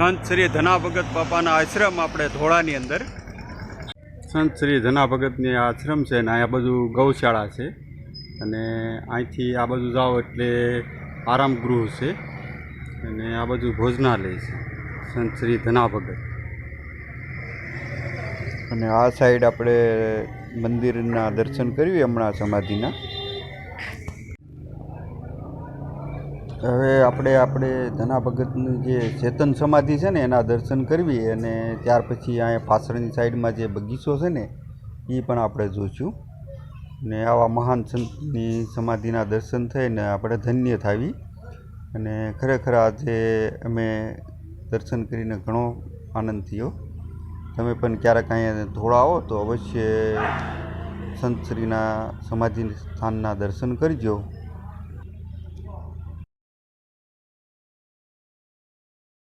સંત શ્રી ધના ભગત બાપાના આશ્રમ આપણે ધોળાની અંદર. સંત શ્રી ધના ભગતની આશ્રમ છે ને અહીંયા બધું ગૌશાળા છે. અને અહીંથી આ બાજુ જાઓ એટલે આરામ ગૃહ છે. અને આ બાજુ ભોજનાલય છે. સંત શ્રી ધના ભગત અને આ સાઈડ આપણે મંદિરના દર્શન કર્યું હમણાં સમાધિના? હવે આપણે આપણે ધના ભગતની જે ચેતન સમાધિ છે ને એના દર્શન કરવી અને ત્યાર પછી અહીંયા પાછળની સાઈડમાં જે બગીચો છે ને, એ પણ આપણે જોઈશું. ને આવા મહાન સંતની સમાધિના દર્શન થઈને આપણે ધન્ય થાવી. અને ખરેખર આજે અમે દર્શન કરીને ઘણો આનંદ થયો. તમે પણ ક્યારેક અહીંયા ધોળા આવો તો અવશ્ય સંતશ્રીના સમાધિ સ્થાનના દર્શન કરજો.